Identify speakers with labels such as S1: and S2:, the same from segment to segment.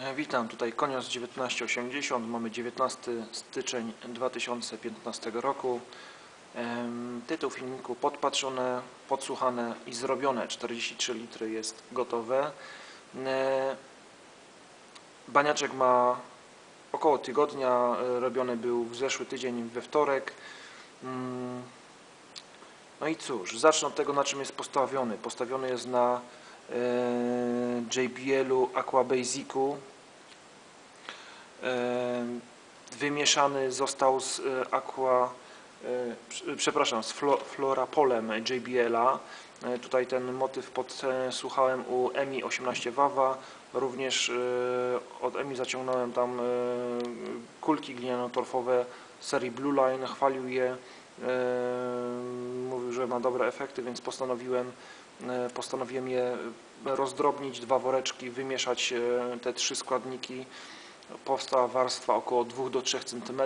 S1: E, Witam, tutaj Konios 1980, mamy 19 styczeń 2015 roku. Tytuł filmiku podpatrzone, podsłuchane i zrobione, 43 litry jest gotowe. E, Baniaczek ma około tygodnia, e, robiony był w zeszły tydzień we wtorek. Mm, No i cóż, zacznę od tego na czym jest postawiony. Postawiony jest na JBL-u Aqua Basicu. Wymieszany został z e, Aqua, e, prze- przepraszam, z Flo- Florapolem JBL-a. E, Tutaj ten motyw podsłuchałem u EMI 18 Wawa. Również od EMI zaciągnąłem tam kulki gliniano-torfowe serii Blue Line, chwalił je. Mówił, że ma dobre efekty, więc postanowiłem, postanowiłem je rozdrobnić, dwa woreczki, wymieszać te trzy składniki. Powstała warstwa około 2 do 3 cm.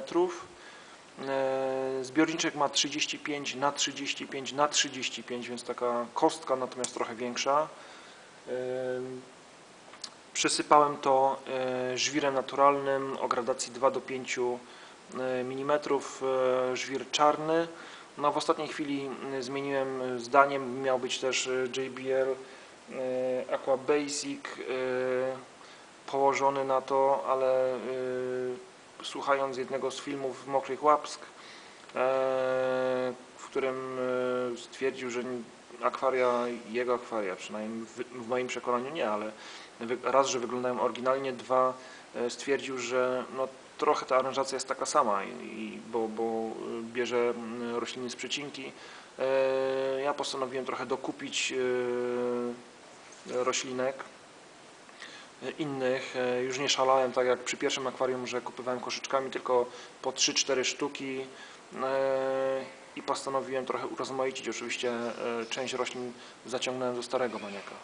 S1: Zbiorniczek ma 35 na 35 na 35, więc taka kostka, natomiast trochę większa. E, Przesypałem to e, żwirem naturalnym o gradacji 2 do 5 mm, e, żwir czarny. No, w ostatniej chwili zmieniłem e, zdaniem, miał być też e, JBL e, Aqua Basic e, położony na to, ale e, słuchając jednego z filmów Mokrych Łapsk, e, w którym e, stwierdził, że akwaria, jego akwaria, przynajmniej w, w moim przekonaniu nie, ale raz, że wyglądają oryginalnie, dwa, e, stwierdził, że no, trochę ta aranżacja jest taka sama, i, i- bo, bo bierze mm, rośliny z przecinki. Ja postanowiłem trochę dokupić roślinek innych. E, Już nie szalałem tak jak przy pierwszym akwarium, że kupowałem koszyczkami, tylko po 3-4 sztuki e, i postanowiłem trochę urozmaicić. Oczywiście e, część roślin zaciągnąłem do starego maniaka.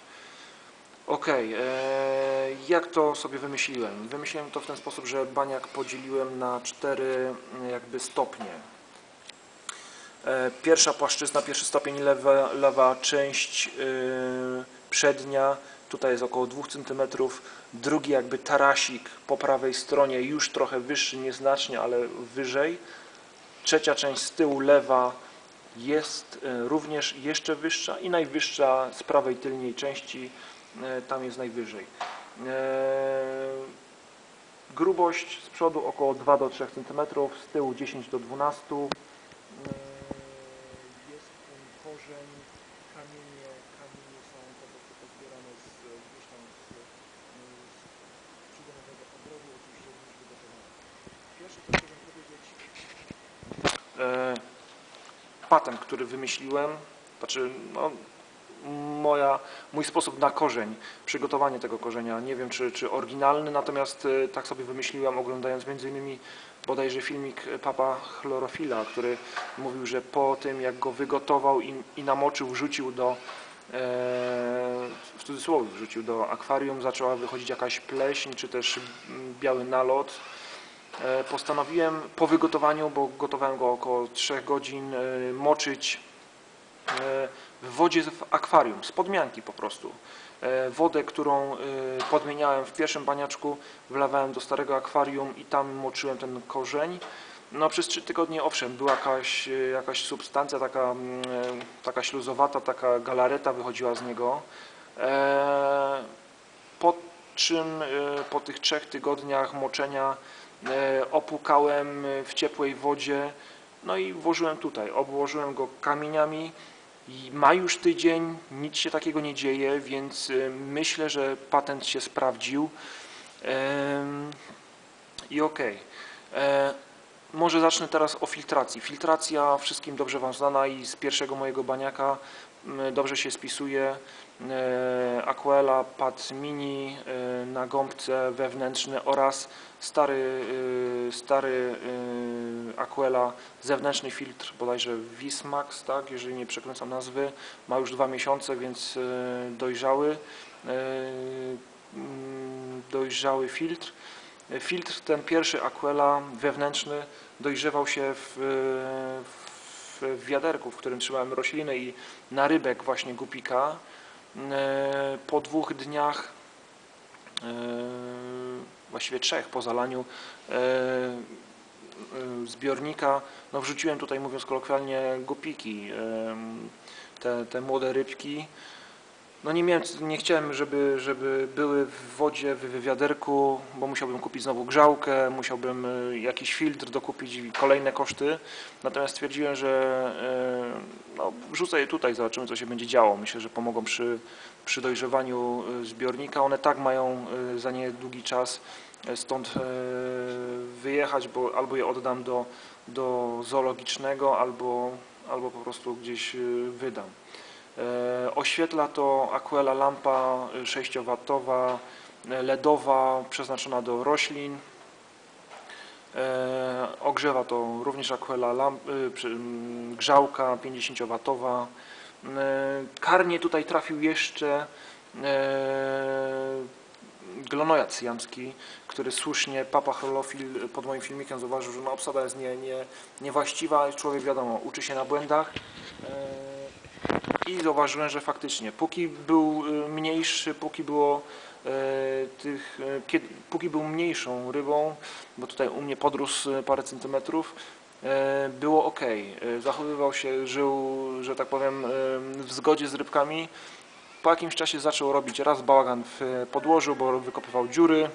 S1: E, jak to sobie wymyśliłem? Wymyśliłem to w ten sposób, że baniak podzieliłem na cztery mm, jakby stopnie. Pierwsza płaszczyzna, pierwszy stopień lewa, lewa część y, przednia, tutaj jest około 2 cm. Drugi jakby tarasik po prawej stronie, już trochę wyższy, nieznacznie, ale wyżej. Trzecia część z tyłu lewa jest y, również jeszcze wyższa i najwyższa z prawej tylniej części, y, tam jest najwyżej. E, Grubość z przodu około 2 do 3 cm, z tyłu 10 do 12 cm. Jest korzeń, kamienie, kamienie są po prostu pozbierane z gdzieś tam z, z przydomowego ogrodu, oczywiście również wygotowane. Pierwsze co chciałbym powiedzieć, e, patent, który wymyśliłem, znaczy no, moja, mój sposób na korzeń, przygotowanie tego korzenia, nie wiem czy, czy oryginalny, natomiast e, tak sobie wymyśliłem oglądając między innymi bodajże filmik Papa Chlorofila, który mówił, że po tym jak go wygotował i, i namoczył, wrzucił do e, w cudzysłowie wrzucił do akwarium, zaczęła wychodzić jakaś pleśń, czy też mm, biały nalot. E, Postanowiłem po wygotowaniu, bo gotowałem go około 3 godzin, e, moczyć e, w wodzie w akwarium, z podmianki po prostu. Wodę, którą podmieniałem w pierwszym baniaczku, wlewałem do starego akwarium i tam moczyłem ten korzeń. No przez trzy tygodnie owszem, była jakaś, jakaś substancja taka, mm, taka śluzowata, taka galareta wychodziła z niego. Po czym po tych trzech tygodniach moczenia opłukałem w ciepłej wodzie, no i włożyłem tutaj, obłożyłem go kamieniami i ma już tydzień, nic się takiego nie dzieje, więc e, myślę, że patent się sprawdził Em, i okej. E, Może zacznę teraz o filtracji. Filtracja wszystkim dobrze Wam znana i z pierwszego mojego baniaka dobrze się spisuje. Aquela Pad Mini e, na gąbce wewnętrzny oraz stary, e, stary e, Aquela zewnętrzny filtr, bodajże Wismax, tak, jeżeli nie przekręcam nazwy, ma już dwa miesiące, więc dojrzały, dojrzały filtr. Filtr ten pierwszy Aquela wewnętrzny dojrzewał się w, w wiaderku, w którym trzymałem rośliny i narybek właśnie gupika. E, Po dwóch dniach e, właściwie trzech po zalaniu e, zbiornika, no wrzuciłem tutaj, mówiąc kolokwialnie, gopiki, em, te, te młode rybki. No nie, miałem, nie chciałem, żeby, żeby były w wodzie, w wiaderku, bo musiałbym kupić znowu grzałkę, musiałbym e, jakiś filtr dokupić i kolejne koszty. Natomiast stwierdziłem, że e, no, je tutaj, zobaczymy co się będzie działo. Myślę, że pomogą przy, przy dojrzewaniu e, zbiornika. One tak mają za niedługi czas stąd wyjechać, bo albo je oddam do, do zoologicznego, albo, albo po prostu gdzieś wydam. E, Oświetla to Aquela lampa 6W LEDowa przeznaczona do roślin. E, Ogrzewa to również Aquela lamp, grzałka 50W. E, Karnie tutaj trafił jeszcze e, glonojad syjamski, który słusznie Papa Chrolofil pod moim filmikiem zauważył, że no, obsada jest nie, nie, niewłaściwa. Człowiek wiadomo, uczy się na błędach. I zauważyłem, że faktycznie, póki był y, mniejszy, póki było e, tych, kiedy, póki był mniejszą rybą, bo tutaj u mnie podrósł parę centymetrów, było ok. Zachowywał się, żył, że tak powiem, w zgodzie z rybkami. Po jakimś czasie zaczął robić raz bałagan w podłożu, bo wykopywał dziury.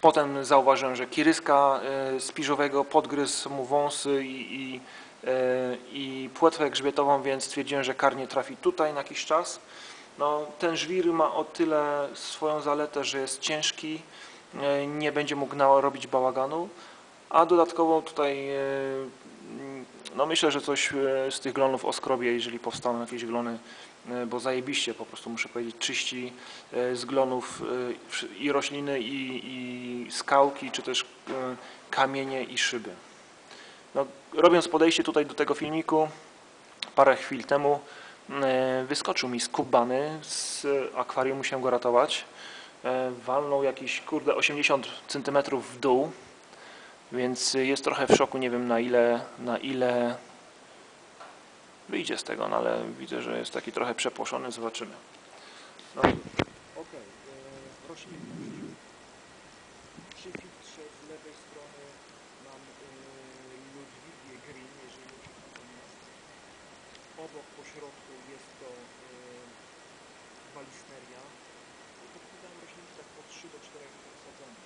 S1: Potem zauważyłem, że kiryska spiżowego podgryzł mu wąsy i, i i płetwę grzbietową, więc stwierdziłem, że karnie trafi tutaj na jakiś czas. No, ten żwir ma o tyle swoją zaletę, że jest ciężki, e, nie będzie mógł robić bałaganu, a dodatkowo tutaj e, no myślę, że coś e, z tych glonów oskrobię, jeżeli powstaną jakieś glony, e, bo zajebiście po prostu muszę powiedzieć, czyści e, z glonów e, i rośliny, i, i skałki, czy też e, kamienie i szyby. No, robiąc podejście tutaj do tego filmiku, parę chwil temu e, wyskoczył mi z kubany, z akwarium musiałem go ratować. E, Walnął jakiś, kurde, 80 cm w dół, więc jest trochę w szoku, nie wiem na ile, na ile wyjdzie z tego, no ale widzę, że jest taki trochę przepłoszony, zobaczymy. No, okej, e. Przy filtrze z lewej strony mam e, Ludwigię Green, jeżeli już natomiast obok po środku jest to e, Balisteria. Podkładałem roślinki tak po 3 do 4 sadzonych.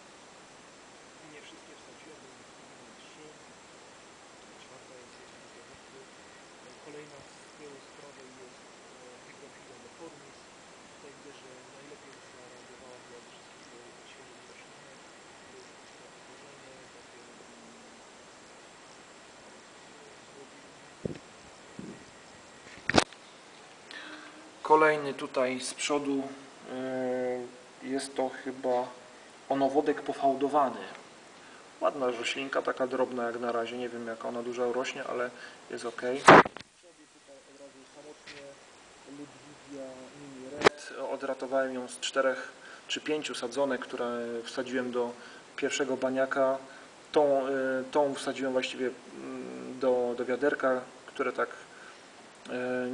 S1: I nie wszystkie wsadziłem, bo mam 3. Czwarta jest jeszcze w. E, Kolejna z tyłu z prawej jest Hygrofila deformis. Tutaj widzę, że najlepiej zareagowała chyba ze wszystkich e, świeżych roślinek. Jest otworzone, takie mm, Kolejny tutaj z przodu e, jest to chyba onowodek pofałdowany. Ładna roślinka, taka drobna jak na razie. Nie wiem jak ona duża rośnie, ale jest ok. Odratowałem ją z czterech czy pięciu sadzonek, które wsadziłem do pierwszego baniaka. Tą, e, tą wsadziłem właściwie mm, do, do wiaderka, które tak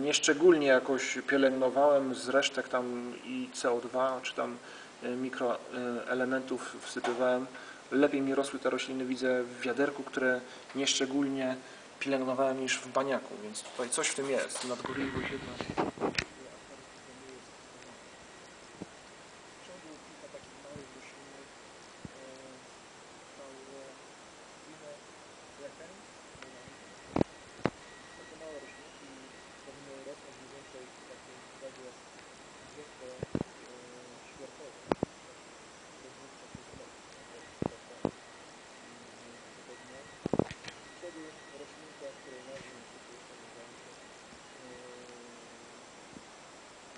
S1: nieszczególnie jakoś pielęgnowałem z resztek tam i CO2 czy tam e, mikroelementów wsypywałem. Lepiej mi rosły te rośliny, widzę w wiaderku, które nieszczególnie pielęgnowałem niż w baniaku, więc tutaj coś w tym jest. Nadgorliwość jednak. W ciągu kilka takich małych roślinek, e, całe inne jak ten, takie małe roślinki powinny rosnąć mniej więcej w takiej zasadzie zwykłe e, świerkowe. Do dwóch takich metrów, tak, tak, tak. Mm, Podobnie. Z przodu roślinka, której nazwę niestety jeszcze nie udało się e,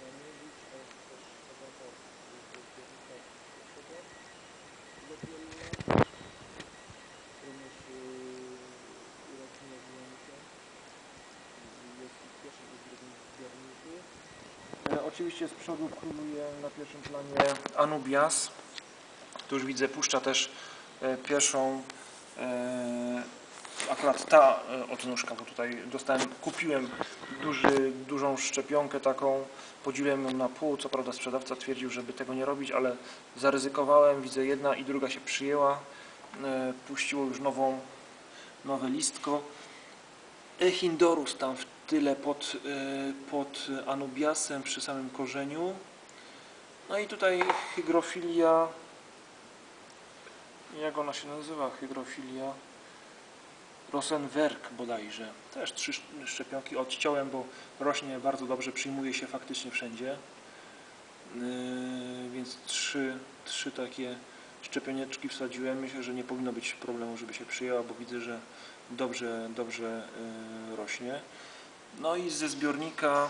S1: namierzyć, a jest też sadzonka z z zbiornika pierwszego. Lobiella, również e, rośnie rozwijamy się jest w pierwszym i drugim zbiorniku. E, Oczywiście z przodu króluje na pierwszym planie Anubias. Tu już widzę, puszcza też e, pierwszą, e, akurat ta e, odnóżka, bo tutaj dostałem, kupiłem duży, dużą szczepionkę taką, podzieliłem ją na pół, co prawda sprzedawca twierdził, żeby tego nie robić, ale zaryzykowałem, widzę jedna i druga się przyjęła, puściło już nową, nowe listko. Echindorus tam w tyle pod, e, pod anubiasem przy samym korzeniu. No i tutaj hygrofilia, jak ona się nazywa, hygrofilia? Rosenwerk bodajże. Też trzy sz- szczepionki odciąłem, bo rośnie bardzo dobrze, przyjmuje się faktycznie wszędzie. Yy, więc trzy, trzy takie szczepionieczki wsadziłem. Myślę, że nie powinno być problemu, żeby się przyjęła, bo widzę, że dobrze, dobrze yy, rośnie. No i ze zbiornika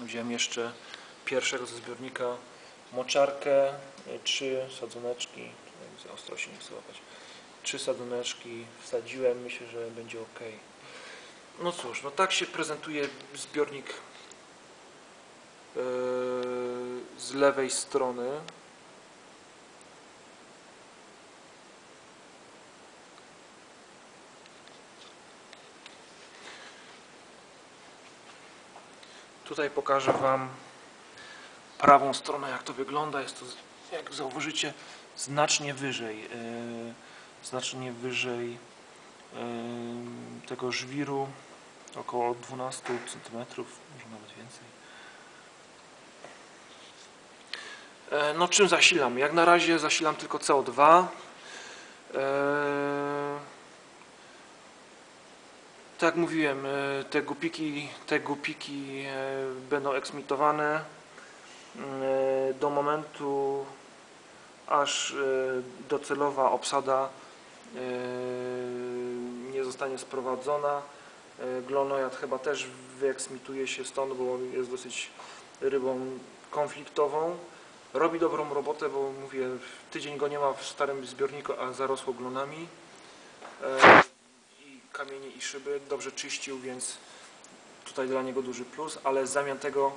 S1: wziąłem jeszcze pierwszego ze zbiornika moczarkę, y, trzy sadzoneczki, ostro się nie chcę łapać, trzy sadzoneczki wsadziłem, myślę, że będzie ok. No cóż, no tak się prezentuje zbiornik yy, z lewej strony. Tutaj pokażę Wam prawą stronę, jak to wygląda. Jest to, jak zauważycie, znacznie wyżej, yy, znacznie wyżej yy, tego żwiru, około 12 cm, może nawet więcej. E, No czym zasilam? Jak na razie zasilam tylko CO2. Tak jak mówiłem, e, te gupiki, te gupiki e, będą eksmitowane e, do momentu, aż docelowa obsada nie zostanie sprowadzona. Glonojad chyba też wyeksmituje się stąd, bo jest dosyć rybą konfliktową. Robi dobrą robotę, bo mówię, tydzień go nie ma w starym zbiorniku, a zarosło glonami. Kamienie i szyby dobrze czyścił, więc tutaj dla niego duży plus, ale w zamian tego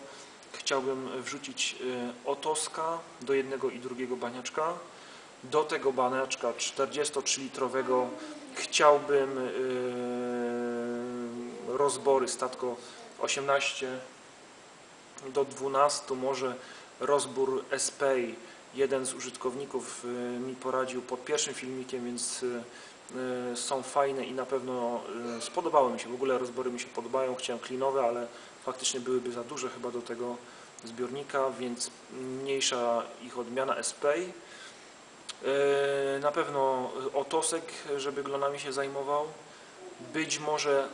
S1: chciałbym wrzucić e, otoska do jednego i drugiego baniaczka. Do tego baniaczka 43-litrowego chciałbym e, rozbory statko 18 do 12 może rozbór SPay. Jeden z użytkowników y, mi poradził pod pierwszym filmikiem, więc y, y, są fajne i na pewno y, spodobały mi się. W ogóle rozbory mi się podobają. Chciałem klinowe, ale faktycznie byłyby za duże chyba do tego zbiornika, więc mniejsza ich odmiana SPay. Y, Na pewno otosek, żeby glonami się zajmował. Być może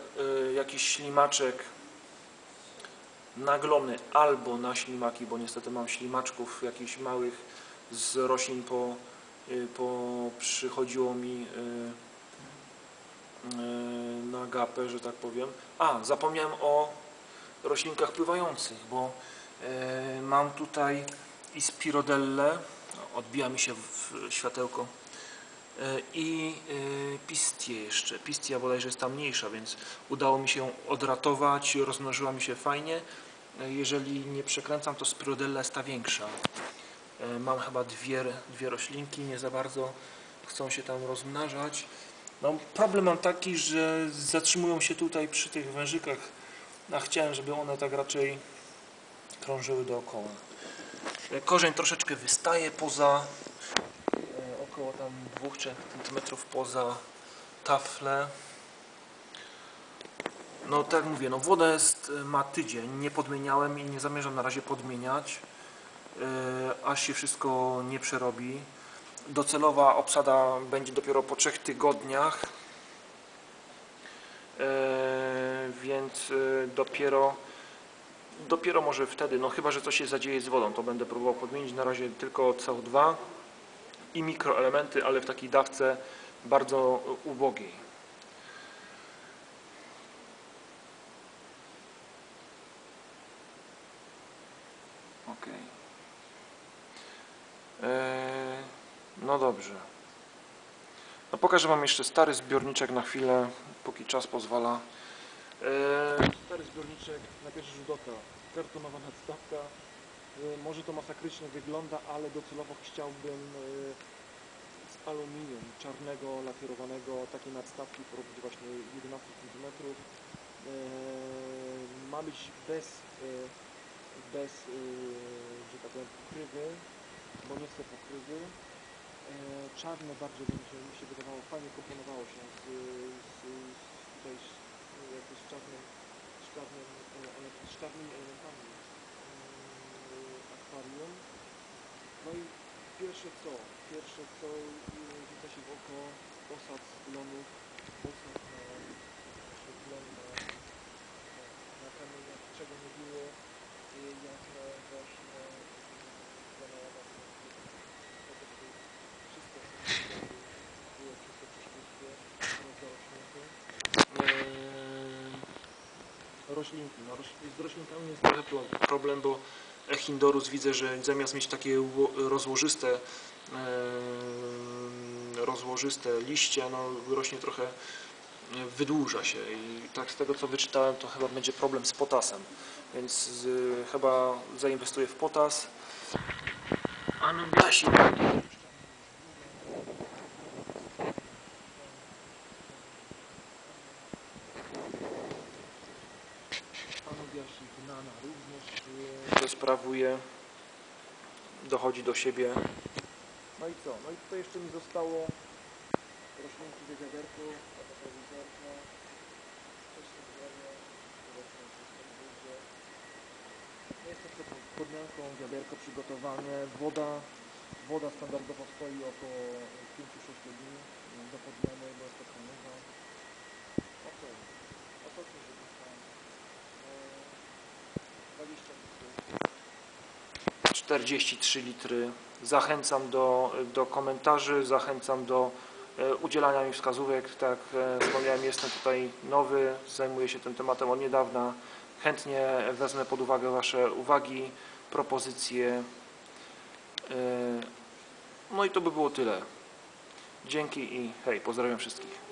S1: y, jakiś ślimaczek na glony albo na ślimaki, bo niestety mam ślimaczków jakichś małych z roślin po, y, po przychodziło mi y, y, na gapę, że tak powiem. A, zapomniałem o roślinkach pływających, bo y, mam tutaj i spirodelle, odbija mi się w światełko, y, i y, pistię jeszcze. Pistia bodajże jest tam mniejsza, więc udało mi się odratować, rozmnożyła mi się fajnie. Jeżeli nie przekręcam, to spirodella jest ta większa. E, Mam chyba dwie, dwie roślinki, nie za bardzo chcą się tam rozmnażać. No, problem mam taki, że zatrzymują się tutaj przy tych wężykach, a chciałem, żeby one tak raczej krążyły dookoła. E, Korzeń troszeczkę wystaje poza e, około tam 2-3 cm poza taflę. No tak mówię, no woda jest, ma tydzień, nie podmieniałem i nie zamierzam na razie podmieniać, aż się wszystko nie przerobi. Docelowa obsada będzie dopiero po trzech tygodniach, e, więc e, dopiero dopiero może wtedy, no chyba, że coś się zadzieje z wodą, to będę próbował podmienić. Na razie tylko CO2 i mikroelementy, ale w takiej dawce bardzo ubogiej. No dobrze. No pokażę Wam jeszcze stary zbiorniczek na chwilę, póki czas pozwala. Eee, stary zbiorniczek na pierwszy rzut oka. Kartonowa nadstawka. Eee, może to masakrycznie wygląda, ale docelowo chciałbym eee, aluminium czarnego, lakierowanego, takie nadstawki porobić właśnie 11 cm. Ma być bez, e, bez e, że tak powiem, pokrywy, bo nie chcę pokrywy. E, Czarne bardziej mi się, mi się wydawało, fajnie komponowało się z, z, z tutaj z, jakby z czarnym, z czarnym, e, z czarnymi elementami mm, akwarium. No i pierwsze co? Pierwsze co rzuca się w oko posad z glonów, posad na znaczy glon na, na, na kamieniach, czego nie było, y, jak na właśnie y, glonała po prostu wszystko było wszystko prześwitkie, rozdrośnięte. Roślinki, no z roślinkami jest trochę pro- problem, bo Echindorus widzę, że zamiast mieć takie ło- rozłożyste, rozłożyste liście, no rośnie trochę, e, wydłuża się i tak z tego co wyczytałem, to chyba będzie problem z potasem, więc z, chyba zainwestuję w potas. Anubiasik. Również e, to sprawuje, dochodzi do siebie. No i co? No i tutaj jeszcze mi zostało roślinki w wiaderku, taka prowizorka, coś w tym drzewie, zobaczymy wszystko będzie. No jest to pod podmianką, wiaderko przygotowane, woda, woda standardowo stoi około 5-6 dni do podmiany, bo jest to kranowa. Okej, ostatni rzut tam, e, 20 litrów. 43 litry. Zachęcam do, do komentarzy, zachęcam do e, udzielania mi wskazówek. Tak jak e, wspomniałem, jestem tutaj nowy, zajmuję się tym tematem od niedawna. Chętnie wezmę pod uwagę Wasze uwagi, propozycje. E, No i to by było tyle. Dzięki i hej, pozdrawiam wszystkich.